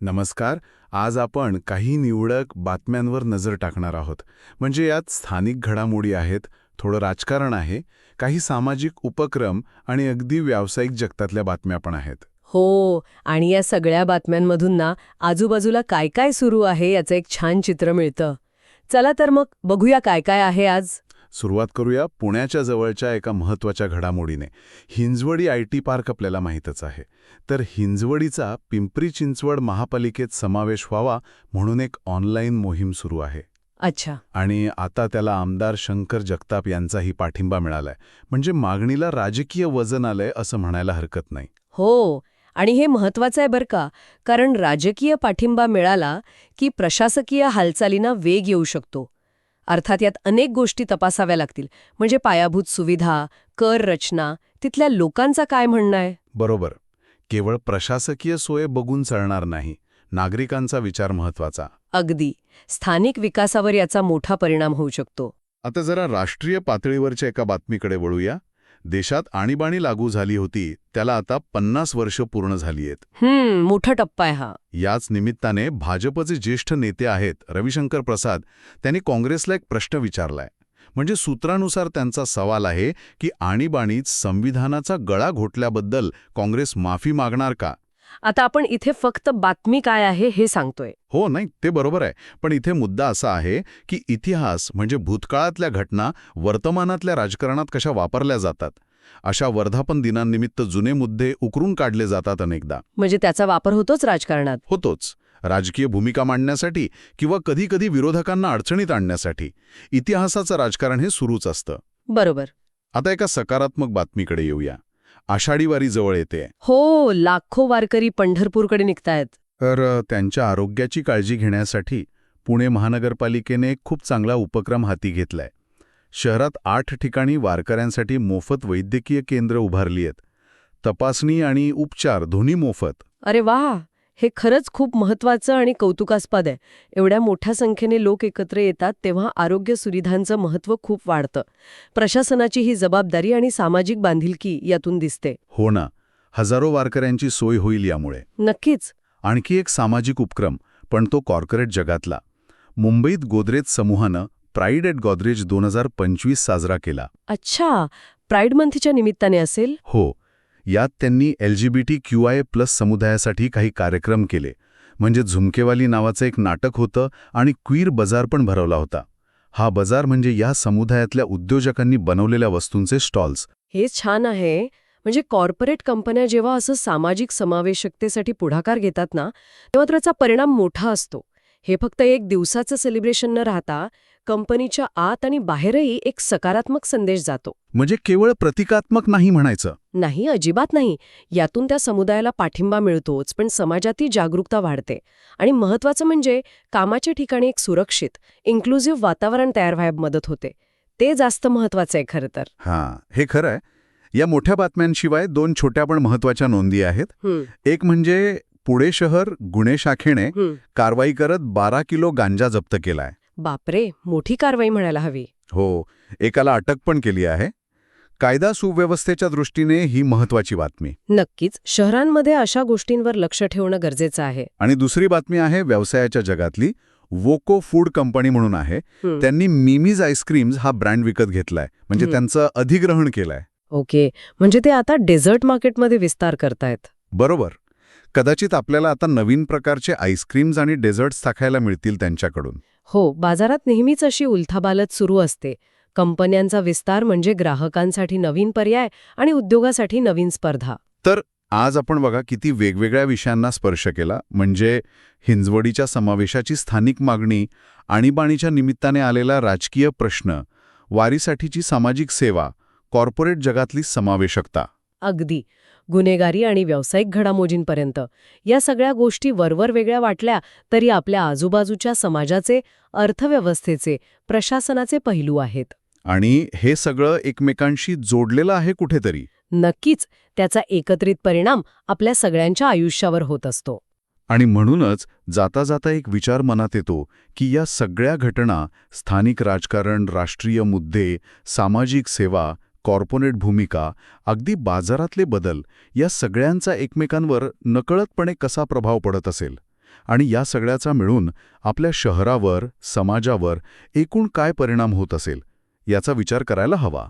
नमस्कार आज आपण काही निवडक बातम्यांवर नजर टाकणार आहोत. म्हणजे यात स्थानिक घडामोडी आहेत थोडं राजकारण आहे काही सामाजिक उपक्रम आणि अगदी व्यावसायिक जगतातल्या बातम्या पण आहेत. हो आणि या सगळ्या बातम्यांमधून ना आजूबाजूला काय काय सुरू आहे याचं एक छान चित्र मिळतं. चला तर मग बघूया काय काय आहे आज. सुरुवात करूया पुण्याच्या जवळच्या एका महत्त्वाच्या घडामोडीने. हिंजवडी आय टी पार्क आपल्याला माहीतच आहे. तर हिंजवडीचा पिंपरी चिंचवड महापालिकेत समावेश व्हावा म्हणून एक ऑनलाईन मोहीम सुरू आहे. अच्छा. आणि आता त्याला आमदार शंकर जगताप यांचाही पाठिंबा मिळालाय. म्हणजे मागणीला राजकीय वजन आलंय असं म्हणायला हरकत नाही. हो. आणि हे महत्वाचं आहे बरं का. कारण राजकीय पाठिंबा मिळाला की प्रशासकीय हालचालींना वेग येऊ शकतो. अर्थात यात अनेक गोष्टी तपासाव्या लागतील. म्हणजे पायाभूत सुविधा कर रचना तिथल्या लोकांचा काय म्हणणं आहे? बरोबर. केवळ प्रशासकीय सोय बघून चालणार नाही नागरिकांचा विचार महत्त्वाचा अगदी. स्थानिक विकासावर याचा मोठा परिणाम होऊ शकतो. आता जरा राष्ट्रीय पातळीवरच्या एका बातमीकडे वळूया. देशात आणीबाणी लागू झाली होती त्याला आता पन्नास वर्ष पूर्ण झाली आहेत. हम्म मोठा टप्पा आहे हा. याच निमित्ताने भाजपचे ज्येष्ठ नेते आहेत रविशंकर प्रसाद त्यांनी काँग्रेसला एक प्रश्न विचारलाय. म्हणजे सूत्रानुसार त्यांचा सवाल आहे की आणीबाणीत संविधानाचा गळा घोटल्याबद्दल काँग्रेस माफी मागणार का? आता आपण इथे फक्त बातमी काय आहे हे सांगतोय. हो नाही ते बरोबर आहे. पण इथे मुद्दा असा आहे की इतिहास म्हणजे भूतकाळातल्या घटना वर्तमानातल्या राजकारणात कशा वापरल्या जातात. अशा वर्धापन दिनांनिमित्त जुने मुद्दे उकरून काढले जातात अनेकदा. म्हणजे त्याचा वापर होतोच राजकारणात. होतोच. राजकीय भूमिका मांडण्यासाठी किंवा कधीकधी विरोधकांना अडचणीत आणण्यासाठी. इतिहासाचं राजकारण हे सुरूच असतं. बरोबर. आता एका सकारात्मक बातमीकडे येऊया. आषाढी वारी जवळ येते. हो लाखो वारकरी पंढरपूरकडे निघतायत. तर त्यांच्या आरोग्याची काळजी घेण्यासाठी पुणे महानगरपालिकेने खूप चांगला उपक्रम हाती घेतलाय. शहरात आठ ठिकाणी वारकऱ्यांसाठी मोफत वैद्यकीय केंद्र उभारली आहेत. तपासणी आणि उपचार दोन्ही मोफत. अरे वा हे खरंच खूप महत्वाचं आणि कौतुकास्पद आहे. एवढ्या मोठ्या संख्येने लोक एकत्र येतात तेव्हा आरोग्य सुविधांचं महत्त्व खूप वाढतं. प्रशासनाची ही जबाबदारी आणि सामाजिक बांधिलकी यातून दिसते. हो ना. हजारो वारकऱ्यांची सोय होईल यामुळे. नक्कीच. आणखी एक सामाजिक उपक्रम पण तो कॉर्पोरेट जगातला. मुंबईत गोदरेज समूहानं प्राईड एट गोदरेज दोन हजार पंचवीस साजरा केला. अच्छा. प्राईड मंथच्या निमित्ताने असेल? हो. यात त्यांनी एलजीबीटी क्यू आय प्लस समुदायासाठी काही कार्यक्रम केले. म्हणजे झुमकेवाली नावाचं एक नाटक होतं आणि क्वीर बाजार पण भरवला होता. हा बाजार म्हणजे या समुदायातल्या उद्योजकांनी बनवलेल्या वस्तूंचे स्टॉल्स. हे छान आहे. म्हणजे कॉर्पोरेट कंपन्या जेव्हा असं सामाजिक समावेशकतेसाठी पुढाकार घेतात ना तेव्हा त्याचा परिणाम मोठा असतो. हे फक्त एक दिवसाचं सेलिब्रेशन न राहता कंपनीच्या आत आणि बाहेरही एक सकारात्मक संदेश जातो. म्हणजे केवळ प्रतिकात्मक नाही म्हणायचं? नाही अजिबात नाही. यातून त्या समुदायाला पाठिंबा मिळतोच पण समाजातही जागरूकता वाढते. आणि महत्वाचं म्हणजे कामाच्या ठिकाणी एक सुरक्षित इन्क्लुझिव्ह वातावरण तयार व्हायला मदत होते. ते जास्त महत्वाचं आहे खरं तर. हां हे खरं आहे. या मोठ्या बातम्यांशिवाय दोन छोट्या पण महत्त्वाच्या नोंदी आहेत. एक म्हणजे पुणे शहर गुन्हे शाखेने. कारवाई करत बारा किलो गांजा जप्त केलाय. बापरे मोठी कारवाई म्हणायला हवी. हो एकाला अटक पण केली आहे. कायदा सुव्यवस्थेच्या दृष्टीने ही महत्वाची बातमी. नक्कीच शहरांमध्ये अशा गोष्टींवर लक्ष ठेवणं गरजेचं आहे. आणि दुसरी बातमी आहे व्यवसायाच्या जगातली वोको फूड कंपनी म्हणून आहे. त्यांनी मिमीज आईस्क्रीम्स हा ब्रँड विकत घेतलाय. म्हणजे. त्यांचं अधिग्रहण केलंय. ओके म्हणजे ते आता डेझर्ट मार्केटमध्ये विस्तार करतायत. बरोबर. कदाचित आपल्याला आता नवीन प्रकारचे आईस्क्रीम्स आणि डेझर्ट्स चाखायला मिळतील त्यांच्याकडून. हो बाजारात नेहमीच अशी उलथाबालत सुरू असते. कंपन्यांचा विस्तार म्हणजे ग्राहकांसाठी नवीन पर्याय आणि उद्योगासाठी नवीन स्पर्धा. आज आपण बघा किती वेगवेगळ्या विषयांना स्पर्श केला म्हणजे हिंजवडीच्या समावेशाची स्थानिक मागणी आणीबाणीच्या निमित्ताने आलेला राजकीय प्रश्न वारीसाठीची सामाजिक सेवा कॉर्पोरेट जगातली समावेशकता. अगदी. गुन्हेगारी आणि व्यावसायिक घडामोडींपर्यंत. या सगळ्या गोष्टी वरवर वेगळ्या वाटल्या तरी आपल्या आजूबाजूच्या समाजाचे अर्थव्यवस्थेचे प्रशासनाचे पैलू आहेत. आणि हे सगळं एकमेकांशी जोडलेलं आहे कुठेतरी? नक्कीच त्याचा एकत्रित परिणाम आपल्या सगळ्यांच्या आयुष्यावर होत असतो. आणि म्हणूनच जाता जाता एक विचार मनात येतो की या सगळ्या घटना स्थानिक राजकारण राष्ट्रीय मुद्दे सामाजिक सेवा कॉर्पोरेट भूमिका अगदी बाजारातले बदल या सगळ्यांचा एकमेकांवर नकळतपणे कसा प्रभाव पडत असेल? आणि या सगळ्याचा मिळून आपल्या शहरावर समाजावर एकूण काय परिणाम होत असेल? याचा विचार करायला हवा.